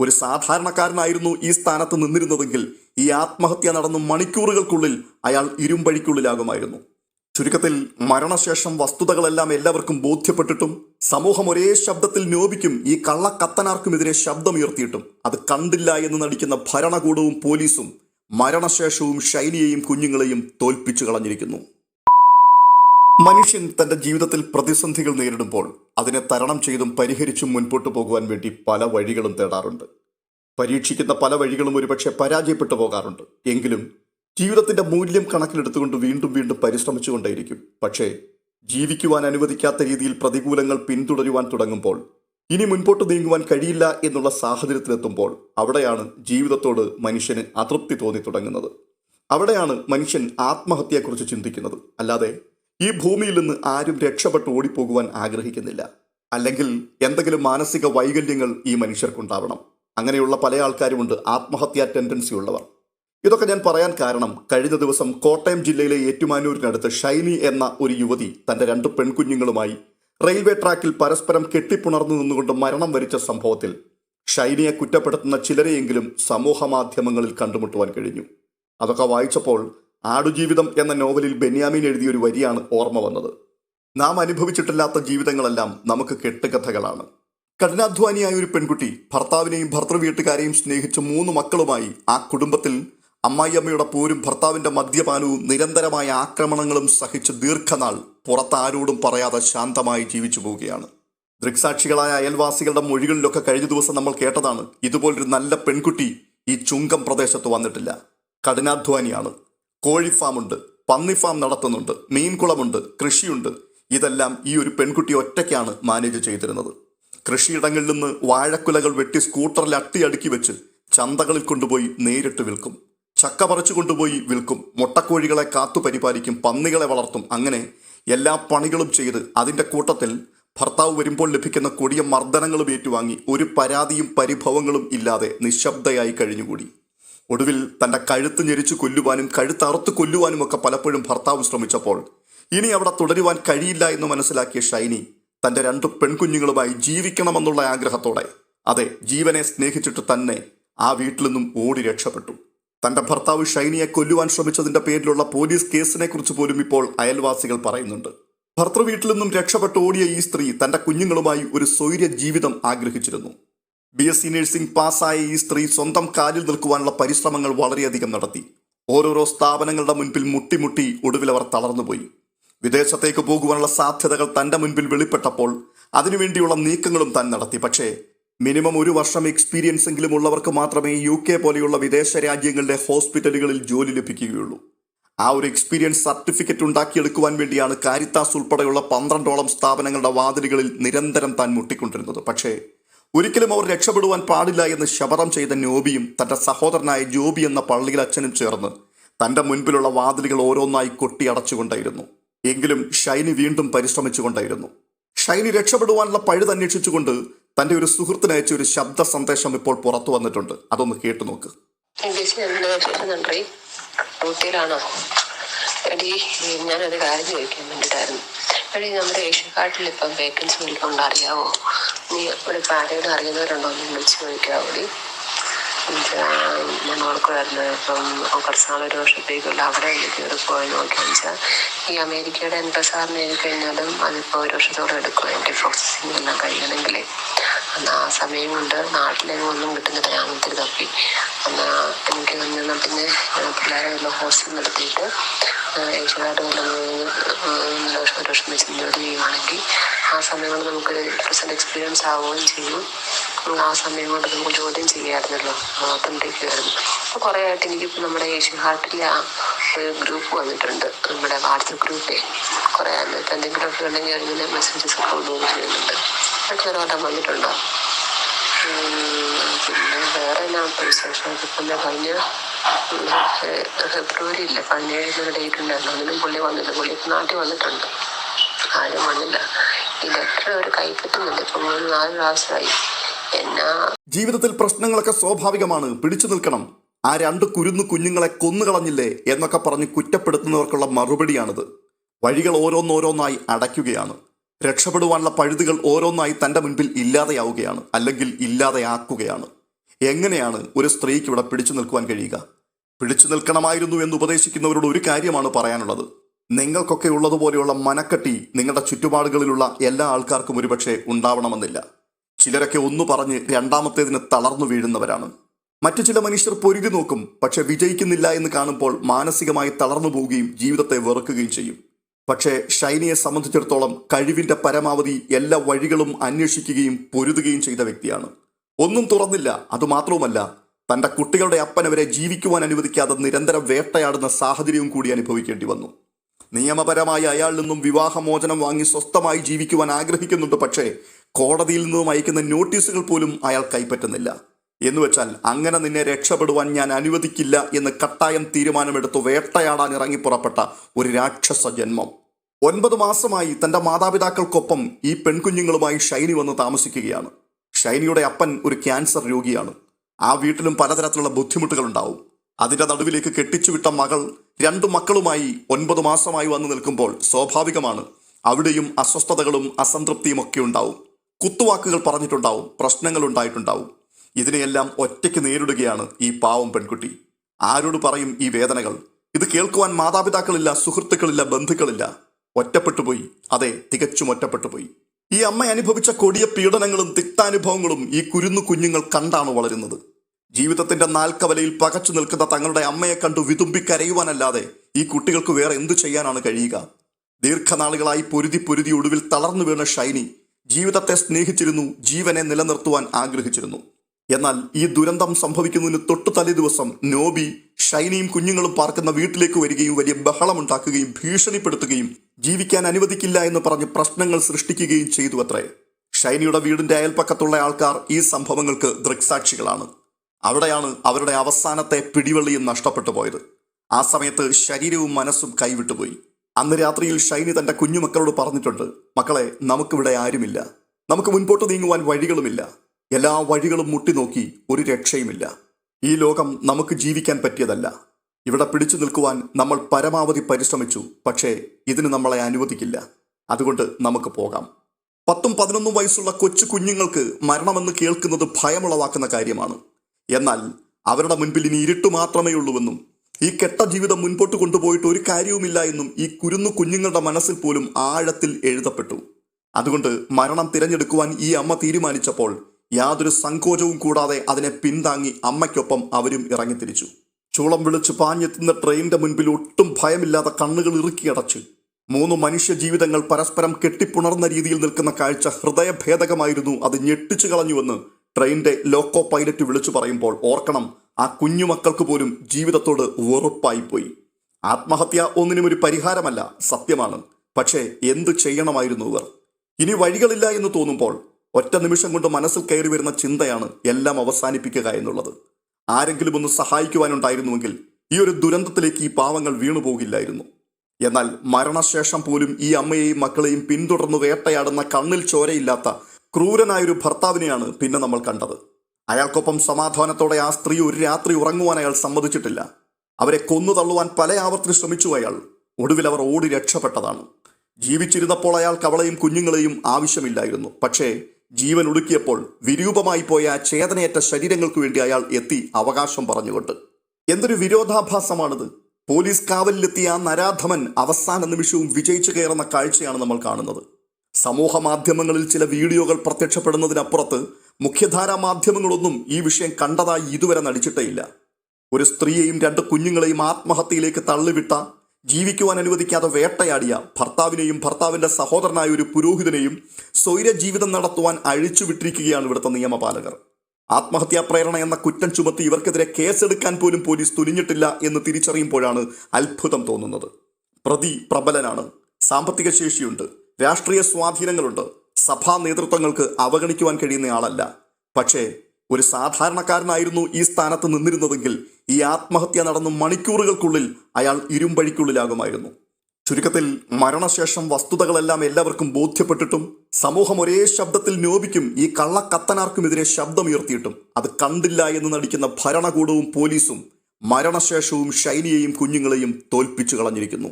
ഒരു സാധാരണക്കാരനായിരുന്നു ഈ സ്ഥാനത്ത് നിന്നിരുന്നതെങ്കിൽ ഈ ആത്മഹത്യ നടന്നു മണിക്കൂറുകൾക്കുള്ളിൽ അയാൾ ഇരുമ്പഴിക്കുള്ളിലാകുമായിരുന്നു. ചുരുക്കത്തിൽ മരണശേഷം വസ്തുതകളെല്ലാം എല്ലാവർക്കും ബോധ്യപ്പെട്ടിട്ടും സമൂഹം ഒരേ ശബ്ദത്തിൽ നോപിക്കും ഈ കള്ളക്കത്തനാർക്കുമെതിരെ ശബ്ദമുയർത്തിയിട്ടും. അത് കണ്ടില്ല എന്ന് നടിക്കുന്ന ഭരണകൂടവും പോലീസും മരണശേഷവും ശൈലിയെയും കുഞ്ഞുങ്ങളെയും തോൽപ്പിച്ചു കളഞ്ഞിരിക്കുന്നു. മനുഷ്യൻ തന്റെ ജീവിതത്തിൽ പ്രതിസന്ധികൾ നേരിടുമ്പോൾ അതിനെ തരണം ചെയ്തും പരിഹരിച്ചും മുൻപോട്ട് പോകുവാൻ വേണ്ടി പല വഴികളും തേടാറുണ്ട്. പരീക്ഷിക്കുന്ന പല വഴികളും ഒരുപക്ഷെ പരാജയപ്പെട്ടു പോകാറുണ്ട്. എങ്കിലും ജീവിതത്തിന്റെ മൂല്യം കണക്കിലെടുത്തുകൊണ്ട് വീണ്ടും വീണ്ടും പരിശ്രമിച്ചുകൊണ്ടേയിരിക്കും. പക്ഷേ ജീവിക്കുവാൻ അനുവദിക്കാത്ത രീതിയിൽ പ്രതികൂലങ്ങൾ പിന്തുടരുവാൻ തുടങ്ങുമ്പോൾ ഇനി മുൻപോട്ട് നീങ്ങുവാൻ കഴിയില്ല എന്നുള്ള സാഹചര്യത്തിലെത്തുമ്പോൾ അവിടെയാണ് ജീവിതത്തോട് മനുഷ്യന് അതൃപ്തി തോന്നി തുടങ്ങുന്നത്. അവിടെയാണ് മനുഷ്യൻ ആത്മഹത്യയെക്കുറിച്ച് ചിന്തിക്കുന്നത്. അല്ലാതെ ഈ ഭൂമിയിൽ നിന്ന് ആരും രക്ഷപ്പെട്ട് ഓടിപ്പോകുവാൻ ആഗ്രഹിക്കുന്നില്ല. അല്ലെങ്കിൽ എന്തെങ്കിലും മാനസിക വൈകല്യങ്ങൾ ഈ മനുഷ്യർക്കുണ്ടാവണം. അങ്ങനെയുള്ള പല ആൾക്കാരുമുണ്ട്. ആത്മഹത്യാ ടെൻഡൻസി ഉള്ളവർ. ഇതൊക്കെ ഞാൻ പറയാൻ കാരണം കഴിഞ്ഞ ദിവസം കോട്ടയം ജില്ലയിലെ ഏറ്റുമാനൂരിനടുത്ത് ഷൈനി എന്ന ഒരു യുവതി തന്റെ രണ്ട് പെൺകുഞ്ഞുങ്ങളുമായി റെയിൽവേ ട്രാക്കിൽ പരസ്പരം കെട്ടിപ്പുണർന്നു നിന്നുകൊണ്ട് മരണം വരിച്ച സംഭവത്തിൽ ഷൈനിയെ കുറ്റപ്പെടുത്തുന്ന ചിലരെയെങ്കിലും സമൂഹ മാധ്യമങ്ങളിൽ കണ്ടുമുട്ടുവാൻ കഴിഞ്ഞു. അതൊക്കെ വായിച്ചപ്പോൾ ആടുജീവിതം എന്ന നോവലിൽ ബെന്യാമിൻ എഴുതിയ ഒരു വരിയാണ് ഓർമ്മ വന്നത്. നാം അനുഭവിച്ചിട്ടില്ലാത്ത ജീവിതങ്ങളെല്ലാം നമുക്ക് കെട്ടുകഥകളാണ്. കഠിനാധ്വാനിയായ ഒരു പെൺകുട്ടി ഭർത്താവിനെയും ഭർത്തൃവീട്ടുകാരെയും സ്നേഹിച്ച മൂന്ന് മക്കളുമായി ആ കുടുംബത്തിൽ അമ്മായിയമ്മയുടെ പോരും ഭർത്താവിന്റെ മദ്യപാനവും നിരന്തരമായ ആക്രമണങ്ങളും സഹിച്ച് ദീർഘനാൾ പുറത്താരോടും പറയാതെ ശാന്തമായി ജീവിച്ചു പോവുകയാണ്. ദൃക്സാക്ഷികളായ അയൽവാസികളുടെ മൊഴികളിലൊക്കെ കഴിഞ്ഞ ദിവസം നമ്മൾ കേട്ടതാണ് ഇതുപോലൊരു നല്ല പെൺകുട്ടി ഈ ചുങ്കം പ്രദേശത്ത് വന്നിട്ടില്ല. കഠിനാധ്വാനിയാണ്. കോഴി ഫാമുണ്ട് പന്നി ഫാം നടത്തുന്നുണ്ട് മീൻകുളമുണ്ട് കൃഷിയുണ്ട്. ഇതെല്ലാം ഈ ഒരു പെൺകുട്ടി ഒറ്റയ്ക്കാണ് മാനേജ് ചെയ്തിരുന്നത്. കൃഷിയിടങ്ങളിൽ നിന്ന് വാഴക്കുലകൾ വെട്ടി സ്കൂട്ടറിൽ അട്ടി അടുക്കി വെച്ച് ചന്തകളിൽ കൊണ്ടുപോയി നേരിട്ട് വിൽക്കും. ചക്ക പറിച്ചു കൊണ്ടുപോയി വിൽക്കും. മുട്ടക്കോഴികളെ കാത്തു പരിപാലിക്കും പന്നികളെ വളർത്തും. അങ്ങനെ എല്ലാ പണികളും ചെയ്ത് അതിന്റെ കൂട്ടത്തിൽ ഭർത്താവ് വരുമ്പോൾ ലഭിക്കുന്ന കൊടിയ മർദ്ദനങ്ങളും ഏറ്റുവാങ്ങി ഒരു പരാതിയും പരിഭവങ്ങളും ഇല്ലാതെ നിശബ്ദയായി കഴിഞ്ഞുകൂടി. ഒടുവിൽ തന്റെ കഴുത്ത് ഞെരിച്ചു കൊല്ലുവാനും കഴുത്തറുത്ത് കൊല്ലുവാനും ഒക്കെ പലപ്പോഴും ഭർത്താവ് ശ്രമിച്ചപ്പോൾ ഇനി അവിടെ തുടരുവാൻ കഴിയില്ല എന്ന് മനസ്സിലാക്കിയ ഷൈനി തന്റെ രണ്ട് പെൺകുഞ്ഞുങ്ങളുമായി ജീവിക്കണമെന്നുള്ള ആഗ്രഹത്തോടെ അതെ ജീവനെ സ്നേഹിച്ചിട്ട് തന്നെ ആ വീട്ടിൽ നിന്നും ഓടി രക്ഷപ്പെട്ടു. തന്റെ ഭർത്താവ് ഷൈനിയെ കൊല്ലുവാൻ ശ്രമിച്ചതിന്റെ പേരിലുള്ള പോലീസ് കേസിനെ കുറിച്ച് പോലും ഇപ്പോൾ അയൽവാസികൾ പറയുന്നുണ്ട്. ഭർത്തൃ വീട്ടിൽ നിന്നും രക്ഷപ്പെട്ട് ഓടിയ ഈ സ്ത്രീ തന്റെ കുഞ്ഞുങ്ങളുമായി ഒരു സ്വൈര്യ ജീവിതം ആഗ്രഹിച്ചിരുന്നു. ബി എസ് സി നഴ്സിംഗ് പാസ്സായ ഈ സ്ത്രീ സ്വന്തം കാലിൽ നിൽക്കുവാനുള്ള പരിശ്രമങ്ങൾ വളരെയധികം നടത്തി. ഓരോരോ സ്ഥാപനങ്ങളുടെ മുൻപിൽ മുട്ടിമുട്ടി ഒടുവിൽ അവർ തളർന്നുപോയി. വിദേശത്തേക്ക് പോകുവാനുള്ള സാധ്യതകൾ തന്റെ മുൻപിൽ വെളിപ്പെട്ടപ്പോൾ അതിനുവേണ്ടിയുള്ള നീക്കങ്ങളും താൻ നടത്തി. പക്ഷേ മിനിമം ഒരു വർഷം എക്സ്പീരിയൻസ് എങ്കിലും ഉള്ളവർക്ക് മാത്രമേ യു കെ പോലെയുള്ള വിദേശ രാജ്യങ്ങളുടെ ഹോസ്പിറ്റലുകളിൽ ജോലി ലഭിക്കുകയുള്ളൂ. ആ ഒരു എക്സ്പീരിയൻസ് സർട്ടിഫിക്കറ്റ് ഉണ്ടാക്കിയെടുക്കുവാൻ വേണ്ടിയാണ് കാരിത്താസ് ഉൾപ്പെടെയുള്ള പന്ത്രണ്ടോളം സ്ഥാപനങ്ങളുടെ വാതിലുകളിൽ നിരന്തരം താൻ മുട്ടിക്കൊണ്ടിരുന്നത്. പക്ഷേ ഒരിക്കലും അവർ രക്ഷപ്പെടുവാൻ പാടില്ല എന്ന് ശപഥം ചെയ്ത നോബിയും തന്റെ സഹോദരനായ ജോബി എന്ന പള്ളിയിൽ അച്ഛനും ചേർന്ന് തന്റെ മുൻപിലുള്ള വാതിലുകൾ ഓരോന്നായി കൊട്ടിയടച്ചുകൊണ്ടായിരുന്നു എങ്കിലും ഷൈനി വീണ്ടും പരിശ്രമിച്ചുകൊണ്ടായിരുന്നു. ഷൈനി രക്ഷപ്പെടുവാനുള്ള പഴുത് അന്വേഷിച്ചുകൊണ്ട് തന്റെ ഒരു സുഹൃത്തിന് അയച്ച ഒരു ശബ്ദ സന്ദേശം ഇപ്പോൾ പുറത്തു വന്നിട്ടുണ്ട്. അതൊന്ന് കേട്ടു നോക്ക്. ഞാനൊരു കാര്യം ചോദിക്കാൻ വേണ്ടിയിട്ടായിരുന്നു. എടി നമ്മുടെ ഏഷ്യൻ കാർട്ടിൽ ഇപ്പം വേക്കൻസി വിളിക്കൊണ്ട് അറിയാവോ? നീ ഒരു പാരയുടെ അറിയുന്നവരുണ്ടോ എന്ന് വിളിച്ച് ചോദിക്കാവോ ഞാൻ ഓർക്കുമായിരുന്നു ഇപ്പം കുറച്ച് നാൾ ഒരു വർഷത്തേക്കുള്ള അവിടെ എനിക്ക് ഒരു പോയി നോക്കിയെന്ന് വെച്ചാൽ ഈ അമേരിക്കയുടെ എൻട്രസ് എഴുതി കഴിഞ്ഞാലും അതിപ്പോൾ ഒരു വർഷത്തോളം എടുക്കും. എന്റെ പ്രോസസ്സിംഗ് എല്ലാം കഴിയണമെങ്കിൽ അന്ന് ആ സമയം കൊണ്ട് നാട്ടിലെങ്ങും ഒന്നും കിട്ടുന്നില്ല. ഞാൻ ഒത്തിരി തപ്പി. അന്ന് എനിക്ക് വന്നിരുന്ന പിന്നെ പിള്ളേരെ ഹോസ്റ്റൽ നിർത്തിയിട്ട് ഏഷ്യനായിട്ട് വല്ല ദോഷം ഒരു വർഷം ചെയ്യുവാണെങ്കിൽ ആ സമയം കൊണ്ട് നമുക്ക് പ്രസന്റ് എക്സ്പീരിയൻസ് ആവുകയും ചെയ്യും. ആ സമയം കൊണ്ട് നമുക്ക് ചോദ്യം ചെയ്യായിരുന്നല്ലോ ഓട്ടോമാറ്റിക്കായിരുന്നു അപ്പോൾ കുറേ ആയിട്ട് എനിക്കിപ്പോൾ നമ്മുടെ ഏഷ്യൻ ഹാർട്ടിലെ ആ ഒരു ഗ്രൂപ്പ് വന്നിട്ടുണ്ട്. നമ്മുടെ വാട്സപ്പ് ഗ്രൂപ്പേ കുറേ എന്തെങ്കിലും ഒക്കെ ഉണ്ടെങ്കിൽ അതിങ്ങനെ മെസ്സേജസ് ഒക്കെ കൊണ്ടുപോകും ചെയ്യുന്നുണ്ട്. അതൊക്കെ ഒരു വന്നിട്ടുണ്ടോ? പിന്നെ വേറെ ഇപ്പം വിശേഷം ഇപ്പം കഴിഞ്ഞ ഉം, ഫെബ്രുവരി ഇല്ല പതിനേഴിന് ഡേറ്റ് ഉണ്ടായിരുന്നു അതിനും പുള്ളി വന്നില്ല പുള്ളി നാട്ടിൽ വന്നിട്ടുണ്ട് ആരും വന്നില്ല ഈ ലെറ്റർ അവർ കൈപ്പറ്റുന്നുണ്ട് ഇപ്പം മൂന്ന് നാല് പ്രാവശ്യമായി എന്നാ ജീവിതത്തിൽ പ്രശ്നങ്ങളൊക്കെ സ്വാഭാവികമാണ്. പിടിച്ചു നിൽക്കണം. ആ രണ്ട് കുരുന്നു കുഞ്ഞുങ്ങളെ കൊന്നുകളഞ്ഞില്ലേ എന്നൊക്കെ പറഞ്ഞ് കുറ്റപ്പെടുത്തുന്നവർക്കുള്ള മറുപടിയാണിത്. വഴികൾ ഓരോന്നോരോന്നായി അടയ്ക്കുകയാണ്. രക്ഷപ്പെടുവാനുള്ള പഴുതുകൾ ഓരോന്നായി തന്റെ മുൻപിൽ ഇല്ലാതെയാവുകയാണ്. അല്ലെങ്കിൽ ഇല്ലാതെയാക്കുകയാണ്. എങ്ങനെയാണ് ഒരു സ്ത്രീക്ക് ഇവിടെ പിടിച്ചു നിൽക്കുവാൻ കഴിയുക? പിടിച്ചു നിൽക്കണമായിരുന്നു എന്ന് ഉപദേശിക്കുന്നവരോട് ഒരു കാര്യമാണ് പറയാനുള്ളത്. നിങ്ങൾക്കൊക്കെ ഉള്ളതുപോലെയുള്ള മനക്കെട്ടി നിങ്ങളുടെ ചുറ്റുപാടുകളിലുള്ള എല്ലാ ആൾക്കാർക്കും ഒരുപക്ഷെ ഉണ്ടാവണമെന്നില്ല. ചിലരൊക്കെ ഒന്ന് പറഞ്ഞ് രണ്ടാമത്തേതിന് തളർന്നു വീഴുന്നവരാണ്. മറ്റു ചില മനുഷ്യർ പൊരുതി നോക്കും പക്ഷെ വിജയിക്കുന്നില്ല എന്ന് കാണുമ്പോൾ മാനസികമായി തളർന്നു പോവുകയും ജീവിതത്തെ വെറുക്കുകയും ചെയ്യും. പക്ഷേ ഷൈനിയെ സംബന്ധിച്ചിടത്തോളം കഴിവിന്റെ പരമാവധി എല്ലാ വഴികളും അന്വേഷിക്കുകയും പൊരുതുകയും ചെയ്ത വ്യക്തിയാണ്. ഒന്നും തുറന്നില്ല. അതുമാത്രവുമല്ല തന്റെ കുട്ടികളുടെ അപ്പനവരെ ജീവിക്കുവാൻ അനുവദിക്കാതെ നിരന്തരം വേട്ടയാടുന്ന സാഹചര്യവും കൂടി അനുഭവിക്കേണ്ടി വന്നു. നിയമപരമായി അയാൾ നിന്നും വിവാഹമോചനം വാങ്ങി സ്വസ്ഥമായി ജീവിക്കുവാൻ ആഗ്രഹിക്കുന്നുണ്ട്. പക്ഷേ കോടതിയിൽ നിന്നും അയക്കുന്ന നോട്ടീസുകൾ പോലും അയാൾ കൈപ്പറ്റുന്നില്ല. എന്നുവെച്ചാൽ അങ്ങനെ നിന്നെ രക്ഷപ്പെടുവാൻ ഞാൻ അനുവദിക്കില്ല എന്ന് കട്ടായം തീരുമാനമെടുത്തു വേട്ടയാടാൻ ഇറങ്ങി പുറപ്പെട്ട ഒരു രാക്ഷസ ജന്മം. ഒൻപത് മാസമായി തന്റെ മാതാപിതാക്കൾക്കൊപ്പം ഈ പെൺകുഞ്ഞുങ്ങളുമായി ഷൈനി വന്ന് താമസിക്കുകയാണ്. ഷൈനിയുടെ അപ്പൻ ഒരു ക്യാൻസർ രോഗിയാണ്. ആ വീട്ടിലും പലതരത്തിലുള്ള ബുദ്ധിമുട്ടുകൾ ഉണ്ടാവും അതിന്റെ നടുവിലേക്ക് കെട്ടിച്ചുവിട്ട മകൾ രണ്ടു മക്കളുമായി ഒൻപത് മാസമായി വന്നു നിൽക്കുമ്പോൾ സ്വാഭാവികമാണ്. അവിടെയും അസ്വസ്ഥതകളും അസംതൃപ്തിയും ഒക്കെ ഉണ്ടാവും. കുത്തുവാക്കുകൾ പറഞ്ഞിട്ടുണ്ടാവും പ്രശ്നങ്ങൾ ഉണ്ടായിട്ടുണ്ടാവും. ഇതിനെയെല്ലാം ഒറ്റയ്ക്ക് നേരിടുകയാണ് ഈ പാവം പെൺകുട്ടി. ആരോട് പറയും ഈ വേദനകൾ? ഇത് കേൾക്കുവാൻ മാതാപിതാക്കളില്ല സുഹൃത്തുക്കളില്ല ബന്ധുക്കളില്ല. ഒറ്റപ്പെട്ടുപോയി അതെ തികച്ചും ഒറ്റപ്പെട്ടുപോയി ഈ അമ്മ അനുഭവിച്ച കൊടിയ പീഡനങ്ങളും തിക്താനുഭവങ്ങളും ഈ കുരുന്നു കുഞ്ഞുങ്ങൾ കണ്ടാണ് വളരുന്നത്. ജീവിതത്തിന്റെ നാൽക്കവലയിൽ പകച്ചു നിൽക്കുന്ന തങ്ങളുടെ അമ്മയെ കണ്ടു വിതുമ്പി കരയുവാനല്ലാതെ ഈ കുട്ടികൾക്ക് വേറെ എന്തു ചെയ്യാനാണ് കഴിയുക? ദീർഘനാളുകളായി പൊരുതി പൊരുതി ഒടുവിൽ തളർന്നു വീണ ഷൈനി ജീവിതത്തെ സ്നേഹിച്ചിരുന്നു ജീവനെ നിലനിർത്തുവാൻ ആഗ്രഹിച്ചിരുന്നു. എന്നാൽ ഈ ദുരന്തം സംഭവിക്കുന്നതിന് തൊട്ടു തലേ ദിവസം നോബി ഷൈനിയും കുഞ്ഞുങ്ങളും പാർക്കുന്ന വീട്ടിലേക്ക് വരികയും വലിയ ബഹളമുണ്ടാക്കുകയും ഭീഷണിപ്പെടുത്തുകയും ജീവിക്കാൻ അനുവദിക്കില്ല എന്ന് പറഞ്ഞ് പ്രശ്നങ്ങൾ സൃഷ്ടിക്കുകയും ചെയ്തു അത്രേ. ഷൈനിയുടെ വീടിന്റെ അയൽപ്പക്കത്തുള്ള ആൾക്കാർ ഈ സംഭവങ്ങൾക്ക് ദൃക്സാക്ഷികളാണ്. അവിടെയാണ് അവരുടെ അവസാനത്തെ പിടിവള്ളിയും നഷ്ടപ്പെട്ടു പോയത്. ആ സമയത്ത് ശരീരവും മനസ്സും കൈവിട്ടുപോയി അന്ന് രാത്രിയിൽ ഷൈനി തന്റെ കുഞ്ഞുമക്കളോട് പറഞ്ഞിട്ടുണ്ട് മക്കളെ നമുക്കിവിടെ ആരുമില്ല. നമുക്ക് മുൻപോട്ട് നീങ്ങുവാൻ വഴികളുമില്ല. എല്ലാ വഴികളും മുട്ടിനോക്കി ഒരു രക്ഷയുമില്ല. ഈ ലോകം നമുക്ക് ജീവിക്കാൻ പറ്റിയതല്ല. ഇവിടെ പിടിച്ചു നിൽക്കുവാൻ നമ്മൾ പരമാവധി പരിശ്രമിച്ചു പക്ഷേ ഇതിന് നമ്മളെ അനുവദിക്കില്ല. അതുകൊണ്ട് നമുക്ക് പോകാം. പത്തും പതിനൊന്നും വയസ്സുള്ള കൊച്ചു കുഞ്ഞുങ്ങൾക്ക് മരണമെന്ന് കേൾക്കുന്നത് ഭയമുളവാക്കുന്ന കാര്യമാണ്. എന്നാൽ അവരുടെ മുൻപിൽ ഇനി ഇരുട്ട് മാത്രമേ ഉള്ളൂവെന്നും ഈ കെട്ട ജീവിതം മുൻപോട്ട് കൊണ്ടുപോയിട്ട് ഒരു കാര്യവുമില്ല എന്നും ഈ കുരുന്നു കുഞ്ഞുങ്ങളുടെ മനസ്സിൽ പോലും ആഴത്തിൽ എഴുതപ്പെട്ടു. അതുകൊണ്ട് മരണം തിരഞ്ഞെടുക്കുവാൻ ഈ അമ്മ തീരുമാനിച്ചപ്പോൾ യാതൊരു സങ്കോചവും കൂടാതെ അതിനെ പിന്താങ്ങി അമ്മയ്ക്കൊപ്പം അവരും ഇറങ്ങിത്തിരിച്ചു. ചൂളം വിളിച്ച് പാഞ്ഞെത്തുന്ന ട്രെയിനിന്റെ മുൻപിൽ ഒട്ടും ഭയമില്ലാതെ കണ്ണുകൾ ഇറുക്കിയടച്ച് മൂന്ന് മനുഷ്യ ജീവിതങ്ങൾ പരസ്പരം കെട്ടിപ്പുണർന്ന രീതിയിൽ നിൽക്കുന്ന കാഴ്ച ഹൃദയഭേദകമായിരുന്നു. അത് ഞെട്ടിച്ചു കളഞ്ഞുവെന്ന് ട്രെയിനിന്റെ ലോക്കോ പൈലറ്റ് വിളിച്ചു പറയുമ്പോൾ ഓർക്കണം ആ കുഞ്ഞുമക്കൾക്ക് പോലും ജീവിതത്തോട് വെറുപ്പായിപ്പോയി ആത്മഹത്യ ഒന്നിനും ഒരു പരിഹാരമല്ല സത്യമാണ്. പക്ഷേ എന്തു ചെയ്യണമായിരുന്നു ഇവർ? ഇനി വഴികളില്ല എന്ന് തോന്നുമ്പോൾ ഒറ്റ നിമിഷം കൊണ്ട് മനസ്സിൽ കയറി വരുന്ന ചിന്തയാണ് എല്ലാം അവസാനിപ്പിക്കുക എന്നുള്ളത്. ആരെങ്കിലും ഒന്ന് സഹായിക്കുവാനുണ്ടായിരുന്നുവെങ്കിൽ ഈ ഒരു ദുരന്തത്തിലേക്ക് ഈ പാവങ്ങൾ വീണു പോകില്ലായിരുന്നു എന്നാൽ മരണശേഷം പോലും ഈ അമ്മയെയും മക്കളെയും പിന്തുടർന്ന് വേട്ടയാടുന്ന കണ്ണിൽ ചോരയില്ലാത്ത ക്രൂരനായൊരു ഭർത്താവിനെയാണ് പിന്നെ നമ്മൾ കണ്ടത്. അയാൾക്കൊപ്പം സമാധാനത്തോടെ ആ സ്ത്രീ ഒരു രാത്രി ഉറങ്ങുവാൻ അയാൾ സമ്മതിച്ചിട്ടില്ല. അവരെ കൊന്നു തള്ളുവാൻ പല ആവർത്തി ശ്രമിച്ചു അയാൾ. ഒടുവിൽ അവർ ഓടി രക്ഷപ്പെട്ടതാണ്. ജീവിച്ചിരുന്നപ്പോൾ അയാൾ കവളയും കുഞ്ഞുങ്ങളെയും ആവശ്യമില്ലായിരുന്നു. പക്ഷേ ജീവൻ ഒടുക്കിയപ്പോൾ വിരൂപമായി പോയ ചേതനയേറ്റ ശരീരങ്ങൾക്ക് വേണ്ടി അയാൾ എത്തി അവകാശം പറഞ്ഞുകൊണ്ട്. എന്തൊരു വിരോധാഭാസമാണിത്. പോലീസ് കാവലിലെത്തിയ നരാധമൻ അവസാന നിമിഷവും വിജയിച്ചു കയറുന്ന കാഴ്ചയാണ് നമ്മൾ കാണുന്നത്. സമൂഹ മാധ്യമങ്ങളിൽ ചില വീഡിയോകൾ പ്രത്യക്ഷപ്പെടുന്നതിനപ്പുറത്ത് മുഖ്യധാരാ മാധ്യമങ്ങളൊന്നും ഈ വിഷയം കണ്ടതായി ഇതുവരെ നടിച്ചിട്ടേയില്ല ഒരു സ്ത്രീയെയും രണ്ട് കുഞ്ഞുങ്ങളെയും ആത്മഹത്യയിലേക്ക് തള്ളിവിട്ട ജീവിക്കുവാൻ അനുവദിക്കാതെ വേട്ടയാടിയ ഭർത്താവിനെയും ഭർത്താവിന്റെ സഹോദരനായ ഒരു പുരോഹിതനെയും സ്വൈര ജീവിതം നടത്തുവാൻ അഴിച്ചുവിട്ടിരിക്കുകയാണ് ഇവിടുത്തെ നിയമപാലകർ. ആത്മഹത്യാ പ്രേരണ എന്ന കുറ്റം ചുമത്തി ഇവർക്കെതിരെ കേസെടുക്കാൻ പോലും പോലീസ് തുനിഞ്ഞിട്ടില്ല എന്ന് തിരിച്ചറിയുമ്പോഴാണ് അത്ഭുതം തോന്നുന്നത്. പ്രതി പ്രബലനാണ്. സാമ്പത്തിക ശേഷിയുണ്ട്. രാഷ്ട്രീയ സ്വാധീനങ്ങളുണ്ട്. സഭാ നേതൃത്വങ്ങൾക്ക് അവഗണിക്കുവാൻ കഴിയുന്ന ആളല്ല. പക്ഷേ ഒരു സാധാരണക്കാരനായിരുന്നു ഈ സ്ഥാനത്ത് നിന്നിരുന്നതെങ്കിൽ ഈ ആത്മഹത്യ നടന്ന മണിക്കൂറുകൾക്കുള്ളിൽ അയാൾ ഇരുമ്പഴിക്കുള്ളിലാകുമായിരുന്നു. ചുരുക്കത്തിൽ മരണശേഷം വസ്തുതകളെല്ലാം എല്ലാവർക്കും ബോധ്യപ്പെട്ടിട്ടും സമൂഹം ഒരേ ശബ്ദത്തിൽ നോപിക്കും ഈ കള്ളക്കത്തനാർക്കുമെതിരെ ശബ്ദമുയർത്തിയിട്ടും. അത് കണ്ടില്ല എന്ന് നടിക്കുന്ന ഭരണകൂടവും പോലീസും മരണശേഷവും ഷൈനിയെയും കുഞ്ഞുങ്ങളെയും തോൽപ്പിച്ചു കളഞ്ഞിരിക്കുന്നു.